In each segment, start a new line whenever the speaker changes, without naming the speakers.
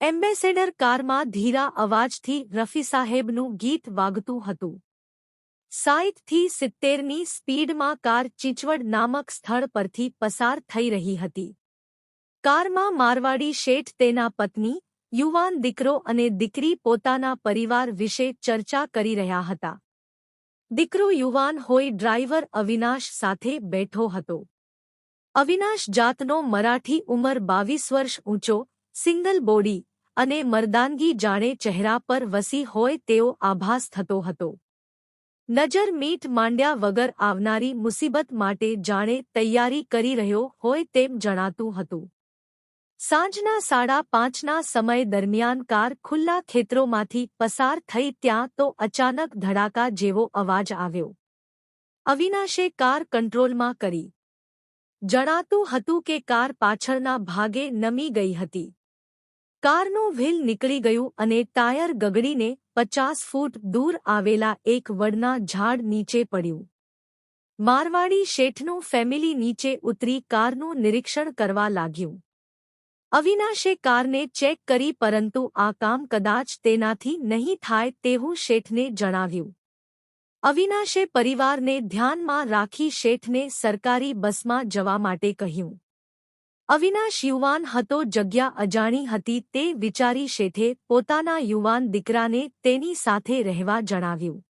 Ambassador કારમાં ધીરા અવાજથી રફી સાહેબનું ગીત વાગતું હતું. સાઈઠથી સિત્તેરની સ્પીડમાં કાર ચીચવડ નામક સ્થળ પરથી પસાર થઈ રહી હતી. કારમાં મારવાડી શેઠ તેના પત્ની, યુવાન દીકરો અને દીકરી પોતાના પરિવાર વિશે ચર્ચા કરી રહ્યા હતા. દીકરો યુવાન હોય ડ્રાઈવર અવિનાશ સાથે બેઠો હતો. અવિનાશ જાતનો મરાઠી ઉંમર બાવીસ વર્ષ ઊંચો સિંગલ બોડી અને મરદાનગી જાણે ચહેરા પર વસી હોય તેવો આભાસ થતો હતો. નજર મીટ માંડ્યા વગર આવનારી મુસીબત માટે જાણે તૈયારી કરી રહ્યો હોય તેમ જણાતું હતું. સાંજના સાડા પાંચના સમય દરમિયાન કાર ખુલ્લા ખેતરોમાંથી પસાર થઈ ત્યાં તો અચાનક ધડાકા જેવો અવાજ આવ્યો. અવિનાશે કાર કંટ્રોલમાં કરી. જણાતું હતું કે કાર પાછળના ભાગે નમી ગઈ હતી. કારનું વ્હીલ નીકળી ગયું અને ટાયર ગગડીને પચાસ ફૂટ દૂર આવેલા એક વડના ઝાડ નીચે પડ્યું. મારવાડી શેઠનું ફેમિલી નીચે ઉતરી કારનું નિરીક્ષણ કરવા લાગ્યું. અવિનાશે કારને ચેક કરી પરંતુ આ કામ કદાચ તેનાથી નહીં થાય તેવું શેઠને જણાવ્યું. અવિનાશે પરિવારને ધ્યાનમાં રાખી શેઠને સરકારી બસમાં જવા માટે કહ્યું. અવિનાશ યુવાન હતો, જગ્યા અજાણી હતી, તે વિચારી શેઠે પોતાના યુવાન દીકરાને તેની સાથે રહેવા જણાવ્યું.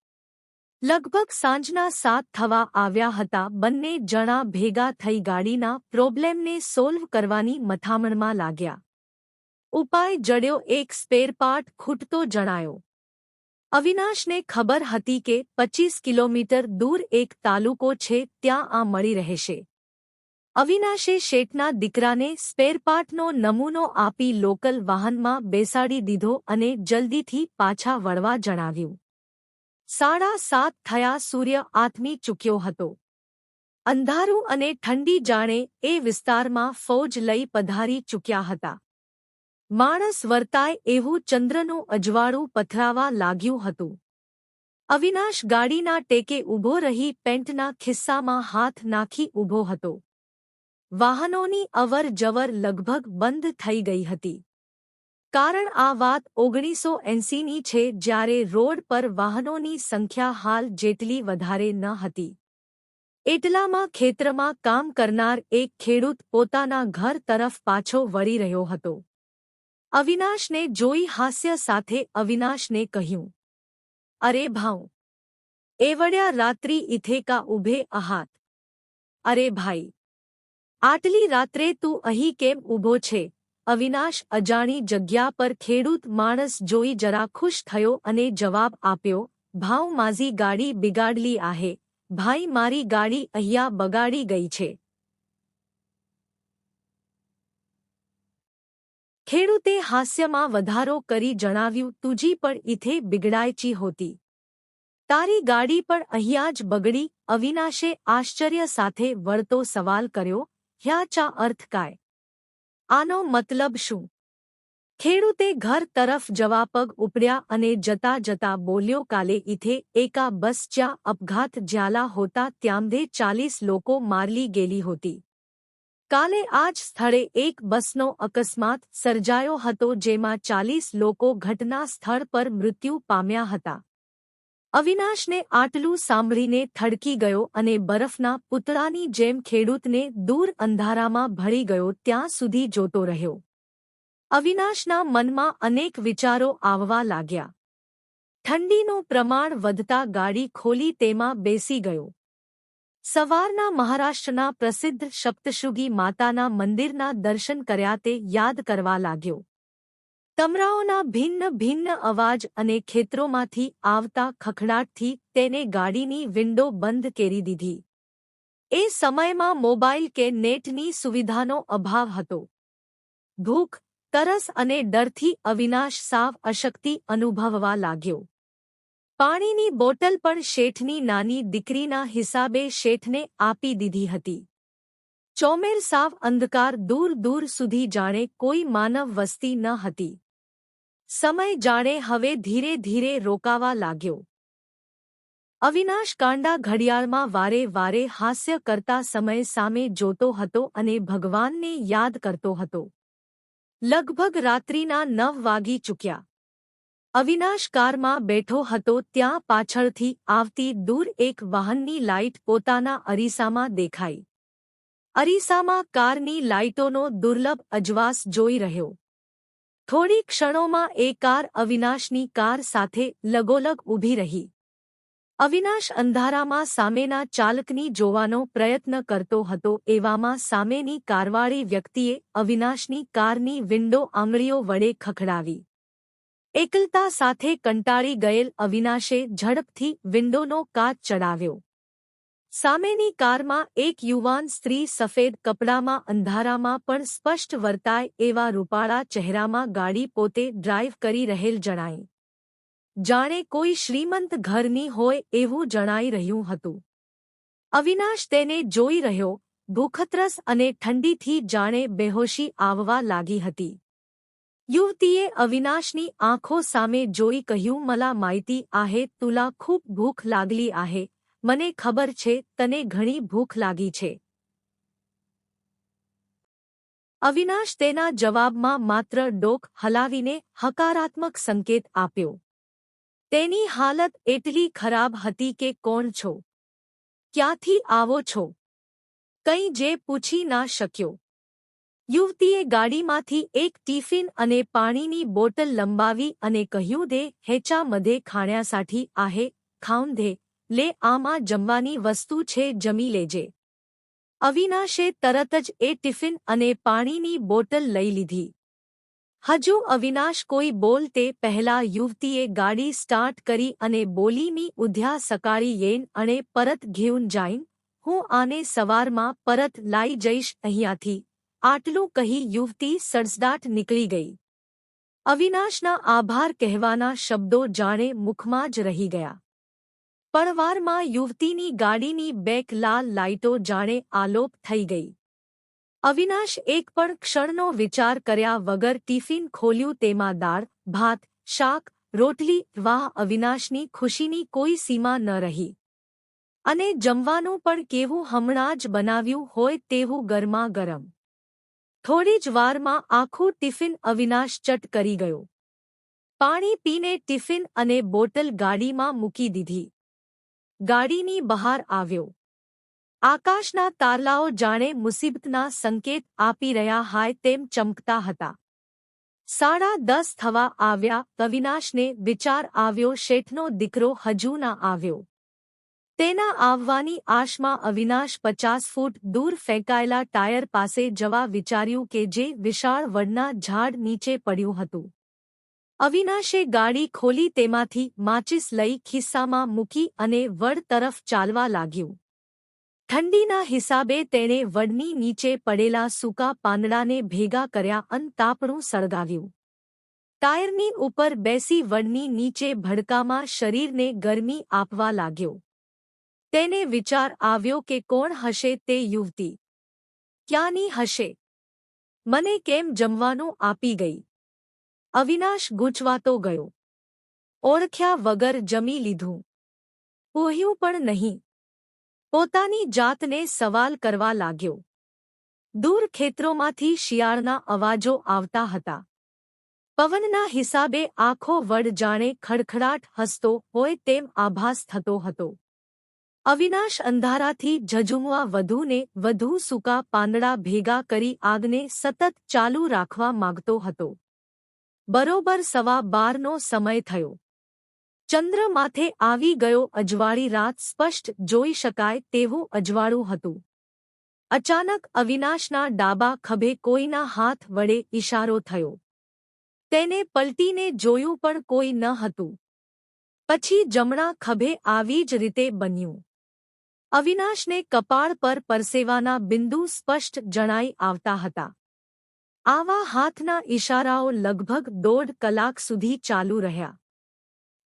લગભગ સાંજના સાત થવા આવ્યા હતા, બંને જણા ભેગા થઈ ગાડીના પ્રોબ્લેમને સોલ્વ કરવાની મથામણમાં લાગ્યા. ઉપાય જડ્યો, એક સ્પેરપાર્ટ ખૂટતો જણાયો. અવિનાશને ખબર હતી કે પચીસ કિલોમીટર દૂર એક તાલુકો છે, ત્યાં આ મળી રહેશે. અવિનાશે શેઠના દીકરાને સ્પેરપાર્ટનો નમૂનો આપી લોકલ વાહનમાં બેસાડી દીધો અને જલ્દીથી પાછા વળવા જણાવ્યું. સાડા સાત થયા સૂર્ય આથમી ચૂક્યો હતો. અંધારું અને ઠંડી જાણે એ વિસ્તારમાં ફૌજ લઈ પધારી ચૂક્યા હતા. માણસ વર્તાય એવું ચંદ્રનું અજવાળું પથરાવા લાગ્યું હતું. અવિનાશ ગાડીના ટેકે ઊભો રહી પેન્ટના ખિસ્સામાં હાથ નાખી ઊભો હતો. વાહનોની અવર જવર લગભગ બંધ થઈ ગઈ હતી. કારણ આ વાત ઓગણીસો એંસીની છે જ્યારે રોડ પર વાહનોની સંખ્યા હાલ જેટલી વધારે ન હતી. એટલામાં ખેતરમાં કામ કરનાર એક ખેડૂત પોતાના ઘર તરફ પાછો વળી રહ્યો હતો. અવિનાશને જોઈ હાસ્ય સાથે અવિનાશને કહ્યું, અરે ભાઉ, એવડ્યા રાત્રિ ઇથેકા ઉભે આહાત. અરે ભાઈ આટલી રાત્રે તું અહીં કેમ ઊભો છે? અવિનાશ અજાણી જગ્યા પર ખેડૂત માણસ જોઈ જરા ખુશ થયો અને જવાબ આપ્યો, ભાવ માઝી ગાડી બિગાડલી આહે, ભાઈ મારી ગાડી અહીંયા બગાડી ગઈ છે. ખેડૂતે હાસ્યમાં વધારો કરી જણાવ્યું, તુજી પણ ઇથે બિગડાયચી હોતી. તારી ગાડી પણ અહીંયા જ બગડી. અવિનાશે આશ્ચર્ય સાથે વળતો સવાલ કર્યો હ્યાચા અર્થ કાય આનો મતલબ શું ખેડૂતે ઘર તરફ જવા પગ ઉપડ્યા અને જતા જતા બોલ્યો કાલે ઇથે એકા બસ જ્યાં અપઘાત જ્યાલા હોતા ત્યાંધે ચાલીસ લોકો મારલી ગેલી હોતી કાલે આ જ સ્થળે એક બસનો અકસ્માત સર્જાયો હતો જેમાં ચાલીસ લોકો ઘટના સ્થળ પર મૃત્યુ પામ્યા હતા અવિનાશને આટલું સાંભળીને થડકી ગયો અને બરફના પુતળાની જેમ ખેડૂતને દૂર અંધારામાં ભળી ગયો ત્યાં સુધી જોતો રહ્યો. અવિનાશના મનમાં અનેક વિચારો આવવા લાગ્યા. ઠંડીનું પ્રમાણ વધતા ગાડી ખોલી તેમાં બેસી ગયો. સવારના મહારાષ્ટ્રના પ્રસિદ્ધ સપ્તશુગી માતાના મંદિરના દર્શન કર્યા તે યાદ કરવા લાગ્યો. તમરાઓના ભિન્ન ભિન્ન અવાજ અને ખેતરોમાંથી આવતા ખખડાટથી તેને ગાડીની વિન્ડો બંધ કરી દીધી. એ સમયમાં મોબાઈલ કે નેટની સુવિધાનો અભાવ હતો. ભૂખ, તરસ અને ડરથી અવિનાશ સાવ અશક્તિ અનુભવવા લાગ્યો. પાણીની બોટલ પણ શેઠની નાની દીકરીના હિસાબે શેઠને આપી દીધી હતી. ચોમેર સાવ અંધકાર દૂર દૂર સુધી જાણે કોઈ માનવ વસ્તી ન હતી. સમય જાણે હવે ધીરે ધીરે રોકાવા લાગ્યો. અવિનાશ કાંડા ઘડિયાળમાં વારે વારે હાસ્ય કરતા સમય સામે જોતો હતો અને ભગવાનને યાદ કરતો હતો. લગભગ રાત્રિના નવ વાગી ચૂક્યા. અવિનાશ કારમાં બેઠો હતો ત્યાં પાછળથી આવતી દૂર એક વાહનની લાઇટ પોતાના અરીસામાં દેખાઈ. અરીસામાં કારની લાઇટોનો દુર્લભ અજવાસ જોઈ રહ્યો. થોડી ક્ષણોમાં એ કાર અવિનાશની કાર સાથે લગોલગ ઊભી રહી. અવિનાશ અંધારામાં સામેના ચાલકની જોવાનો પ્રયત્ન કરતો હતો, એવામાં સામેની કારવાળી વ્યક્તિએ અવિનાશની કારની વિન્ડો આંગળીઓ વડે ખખડાવી. એકલતા સાથે કંટાળી ગયેલ અવિનાશે ઝડપથી વિન્ડોનો કાચ ચડાવ્યો. સામેની કારમાં એક યુવાન સ્ત્રી સફેદ કપડામાં અંધારામાં પણ સ્પષ્ટ વર્તાય એવા રૂપાળા ચહેરામાં ગાડી પોતે ડ્રાઇવ કરી રહેલ જણાઈ જાણે કોઈ શ્રીમંત ઘરની હોય એવું જણાઈ રહ્યું હતું. અવિનાશ તેને જોઈ રહ્યો ભૂખત્રસ અને ઠંડીથી જાણે બેહોશી આવવા લાગી હતી. યુવતીએ અવિનાશની આંખો સામે જોઈ કહ્યું, મલા માહિતી આહે, તુલા ખૂબ ભૂખ લાગલી આહે મને ખબર છે, તને ઘણી ભૂખ લાગી છે. અવિનાશ તેના જવાબમાં માત્ર ડોક હલાવીને હકારાત્મક સંકેત આપ્યો. તેની હાલત એટલી ખરાબ હતી કે કોણ છો? ક્યાંથી આવો છો? કંઈ જે પૂછી ના શક્યો. યુવતીએ ગાડીમાંથી એક ટિફિન અને પાણીની બોટલ લંબાવી અને કહ્યું, દે, હેચા મધે ખાણ્યાસાઠી, આહે, ખાઉન દે. લે આમાં જમવાની વસ્તુ છે, જમી લેજે. અવિનાશે તરત જ એ ટિફિન અને પાણીની બોટલ લઈ લીધી. હજુ અવિનાશ કોઈ બોલ તે પહેલા યુવતીએ ગાડી સ્ટાર્ટ કરી અને બોલીની ઉધ્યા સકાળી યેન અને પરત ઘેઉન જાઈન, હું આને સવારમાં પરત લાઈ જઈશ અહીંયાથી, આટલું કહી યુવતી સડસડાટ નીકળી ગઈ. અવિનાશના આભાર કહેવાના શબ્દો જાણે મુખમાં જ રહી ગયા. પળવારમાં યુવતીની ગાડીની બેક લાલ લાઇટો જાણે આલોપ થઈ ગઈ. અવિનાશ એક પણ ક્ષણનો વિચાર કર્યા વગર ટિફિન ખોલ્યું તેમાં દાળ, ભાત, શાક, રોટલી, વાહ, અવિનાશની ખુશીની કોઈ સીમા ન રહી. અને જમવાનું પણ કેવું હમણાં જ બનાવ્યું હોય તેવું ગરમા ગરમ થોડી જ વારમાં આખું ટિફિન અવિનાશ ચટ કરી ગયો. પાણી પીને ટિફિન અને બોટલ ગાડીમાં મૂકી દીધી. ગાડીની બહાર આવ્યો. આકાશના તારલાઓ જાણે મુસીબતના સંકેત આપી રહ્યા હાય તેમ ચમકતા હતા. સાડા દસ થવા આવ્યા, અવિનાશને વિચાર આવ્યો, શેઠનો દીકરો હજુ ના આવ્યો. તેના આવવાની આશમાં અવિનાશ પચાસ ફૂટ દૂર ફેંકાયેલા ટાયર પાસે જવા વિચાર્યું કે જે વિશાળ વડના ઝાડ નીચે પડ્યું હતું. અવિનાશે ગાડી ખોલી તેમાંથી માચિસ લઈ ખિસ્સામાં મૂકી અને વડ તરફ ચાલવા લાગ્યું. ઠંડીના હિસાબે તેણે વડની નીચે પડેલા સૂકા પાંદડાને ભેગા કર્યા અન તાપણું સળગાવ્યું. ટાયરની ઉપર બેસી વડની નીચે ભડકામાં શરીરને ગરમી આપવા લાગ્યો. તેને વિચાર આવ્યો કે કોણ હશે તે યુવતી? ક્યાંની હશે? મને કેમ જમવાનું આપી ગઈ? અવિનાશ ગૂંચવાતો ગયો. ઓળખ્યા વગર જમી લીધું. પોહ્યું પણ નહીં. પોતાની જાતને સવાલ કરવા લાગ્યો. દૂર ખેતરોમાંથી શિયાળના અવાજો આવતા હતા. પવનના હિસાબે આખો વડ જાણે ખડખડાટ હસતો હોય તેમ આભાસ થતો હતો. અવિનાશ અંધારાથી ઝઝુમવા વધુને વધુ સૂકા પાંદડા ભેગા કરી આગને સતત ચાલુ રાખવા માગતો હતો. બરોબર સવા બારનો સમય થયો. ચંદ્ર માથે આવી ગયો અજવાળી રાત સ્પષ્ટ જોઈ શકાય તેવું અજવાળું હતું. અચાનક અવિનાશના ડાબા ખભે કોઈના હાથ વડે ઇશારો થયો. તેને પલટીને જોયું પણ કોઈ ન હતું. પછી જમણા ખભે આવી જ રીતે બન્યું. અવિનાશને કપાળ પર પરસેવાના બિંદુ સ્પષ્ટ જણાઈ આવતા હતા. આવા હાથના ઇશારાઓ લગભગ દોઢ કલાક સુધી ચાલુ રહ્યા.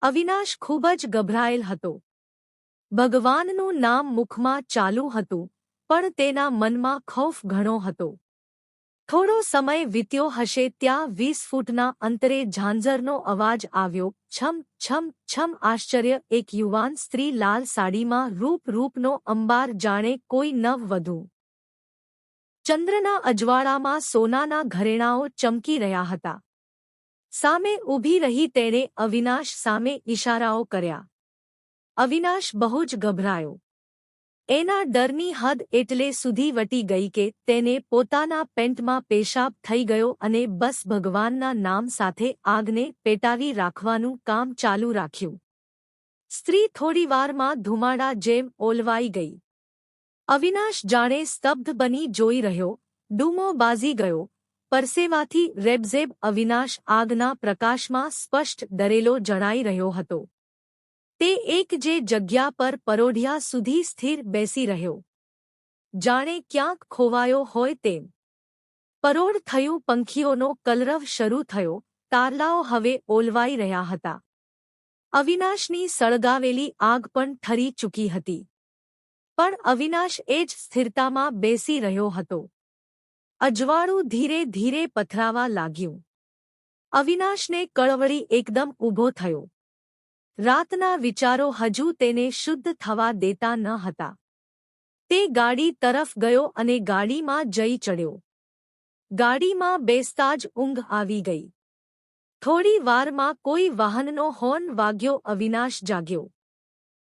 અવિનાશ ખૂબ જ ગભરાયેલ હતો. ભગવાનનું નામ મુખમાં ચાલુ હતું, પણ તેના મનમાં ખૌફ ઘણો હતો. થોડો સમય વીત્યો હશે ત્યાં વીસ ફૂટના અંતરે ઝાંઝરનો અવાજ આવ્યો, છમ છમ છમ, આશ્ચર્ય એક યુવાન સ્ત્રી લાલ સાડીમાં રૂપ રૂપનો અંબાર જાણે કોઈ નવ વધુ ચંદ્રના અજવાળામાં સોનાના ઘરેણાઓ ચમકી રહ્યા હતા. સામે ઊભી રહી તેણે અવિનાશ સામે ઇશારાઓ કર્યા. અવિનાશ બહુ જ ગભરાયો. એના ડરની હદ એટલે સુધી વટી ગઈ કે તેને પોતાના પેન્ટમાં પેશાબ થઈ ગયો અને બસ ભગવાનના નામ સાથે આગને પેટાવી રાખવાનું કામ ચાલુ રાખ્યું. સ્ત્રી થોડીવારમાં ધુમાડા જેમ ઓલવાઈ ગઈ. અવિનાશ જાણે સ્તબ્ધ બની જોઈ રહ્યો ડૂમો બાઝી ગયો, પરસેવાથી રેબઝેબ અવિનાશ આગના પ્રકાશમાં સ્પષ્ટ ડરેલો જણાઈ રહ્યો હતો. તે એક જે જગ્યા પર પરોઢિયા સુધી સ્થિર બેસી રહ્યો. જાણે ક્યાંક ખોવાયો હોય તેમ. પરોઢ થયું પંખીઓનો કલરવ શરૂ થયો, તારલાઓ હવે ઓલવાઈ રહ્યા હતા. અવિનાશની સળગાવેલી આગ પણ ઠરી ચૂકી હતી. પણ અવિનાશ એ જ સ્થિરતામાં બેસી રહ્યો હતો. અજવાળું ધીરે ધીરે પથરાવા લાગ્યું. અવિનાશને કળવળી એકદમ ઊભો થયો. રાતના વિચારો હજુ તેને શુદ્ધ થવા દેતા ન હતા. તે ગાડી તરફ ગયો અને ગાડીમાં જઈ ચડ્યો. ગાડીમાં બેસતા જ ઊંઘ આવી ગઈ. થોડી વારમાં કોઈ વાહનનો હોર્ન વાગ્યો અવિનાશ જાગ્યો.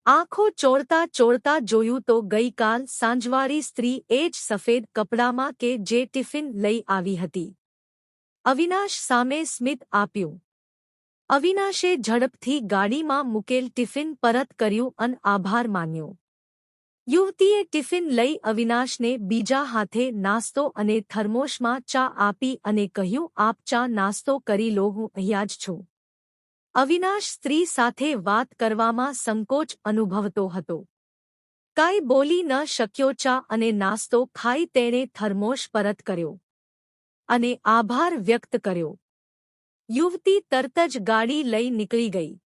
આંખો ચોળતા ચોળતા જોયું તો ગઈકાલ સાંજવાળી સ્ત્રી એ જ સફેદ કપડામાં કે જે ટિફિન લઈ આવી હતી. અવિનાશ સામે સ્મિત આપ્યું. અવિનાશે ઝડપથી ગાડીમાં મૂકેલ ટિફિન પરત કર્યું અને આભાર માન્યો. યુવતીએ ટિફિન લઈ અવિનાશને બીજા હાથે નાસ્તો અને થર્મોશમાં ચા આપી અને કહ્યું, આપ ચા નાસ્તો કરી લો, હું અહીંયા જ છું. અવિનાશ સ્ત્રી સાથે વાત કરવામાં સંકોચ અનુભવતો હતો. કાંઈ બોલી ન શક્યો ચા અને નાસ્તો ખાઈ તેણે થર્મોશ પરત કર્યો. અને આભાર વ્યક્ત કર્યો. યુવતી તરત જ ગાડી લઈ નીકળી ગઈ.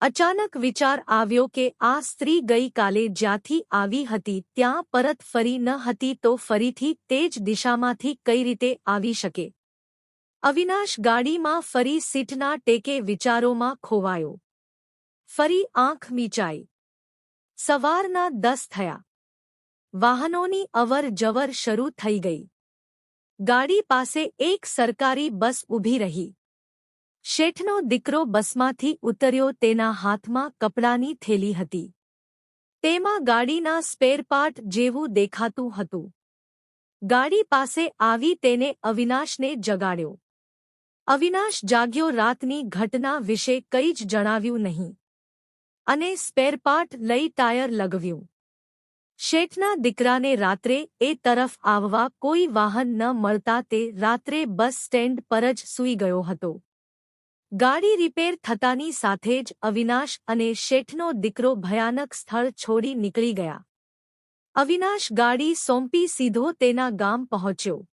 અચાનક વિચાર આવ્યો કે આ સ્ત્રી ગઈકાલે જ્યાંથી આવી હતી ત્યાં પરત ફરી ન હતી તો ફરીથી તે જ દિશામાંથી કઈ રીતે આવી શકે. અવિનાશ ગાડીમાં ફરી સીટના ટેકે વિચારોમાં ખોવાયો. ફરી આંખ મીચાઈ. સવારના દસ થયા. વાહનોની અવર જવર શરૂ થઈ ગઈ. ગાડી પાસે એક સરકારી બસ ઊભી રહી. શેઠનો દીકરો બસમાંથી ઉતર્યો તેના હાથમાં કપડાની થેલી હતી. તેમાં ગાડીના સ્પેરપાર્ટ જેવું દેખાતું હતું. ગાડી પાસે આવી તેને અવિનાશને જગાડ્યો. અવિનાશ જાગ્યો રાતની ઘટના વિશે કંઈ જ જણાવ્યું નહીં. અને સ્પેરપાર્ટ લઈ ટાયર લગવ્યું. શેઠના દીકરાને રાત્રે એ તરફ આવવા કોઈ વાહન ન મળતા તે રાત્રે બસ સ્ટેન્ડ પર જ સૂઈ ગયો હતો. ગાડી રિપેર થતાની સાથે જ અવિનાશ અને શેઠનો દીકરો ભયાનક સ્થળ છોડી નીકળી ગયા. અવિનાશ ગાડી સોંપી સીધો તેના ગામ પહોંચ્યો.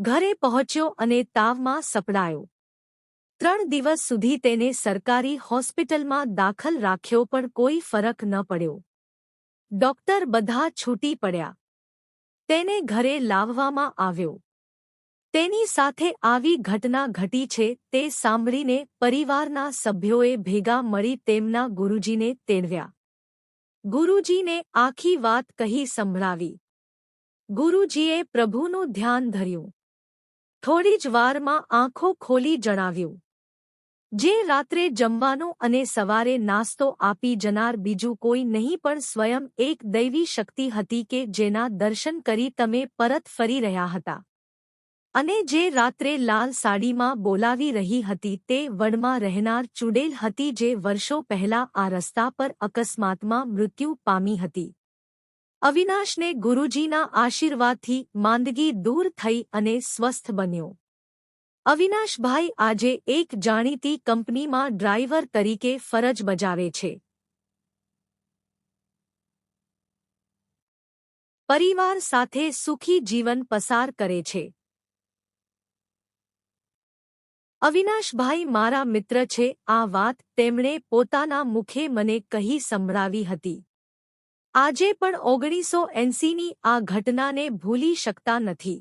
ઘરે પહોંચ્યો અને તાવમાં સપડાયો. ત્રણ દિવસ સુધી તેને સરકારી હોસ્પિટલમાં દાખલ રાખ્યો પણ કોઈ ફરક ન પડ્યો. ડોક્ટર બધા છૂટી પડ્યા. તેને ઘરે લાવવામાં આવ્યો. તેની સાથે આવી ઘટના ઘટી છે તે સાંભળીને પરિવારના સભ્યોએ ભેગા મળી તેમના ગુરુજીને તેડવ્યા. ગુરુજીને આખી વાત કહી સંભળાવી. ગુરુજીએ પ્રભુનું ધ્યાન ધર્યું. થોડી જ વારમાં આંખો ખોલી જણાવ્યું. જે રાત્રે જમવાનું અને સવારે નાસ્તો આપી જનાર બીજું કોઈ નહીં, પણ સ્વયં એક દૈવી શક્તિ હતી કે જેના દર્શન કરી તમે પરત ફરી રહ્યા હતા. અને જે રાત્રે લાલ સાડીમાં બોલાવી રહી હતી તે વડમાં રહેનાર ચૂડેલ હતી જે વર્ષો પહેલા આ રસ્તા પર અકસ્માતમાં મૃત્યુ પામી હતી. અવિનાશને ગુરુજીના આશીર્વાદથી માંદગી દૂર થઈ અને સ્વસ્થ બન્યો. અવિનાશભાઈ આજે એક જાણીતી કંપનીમાં ડ્રાઈવર તરીકે ફરજ બજાવે છે. પરિવાર સાથે સુખી જીવન પસાર કરે છે. અવિનાશભાઈ મારા મિત્ર છે, આ વાત તેમણે પોતાના મુખે મને કહી સંભળાવી હતી. આજે પણ ઓગણીસો એંસીની આ ઘટનાને ભૂલી શકતા નથી.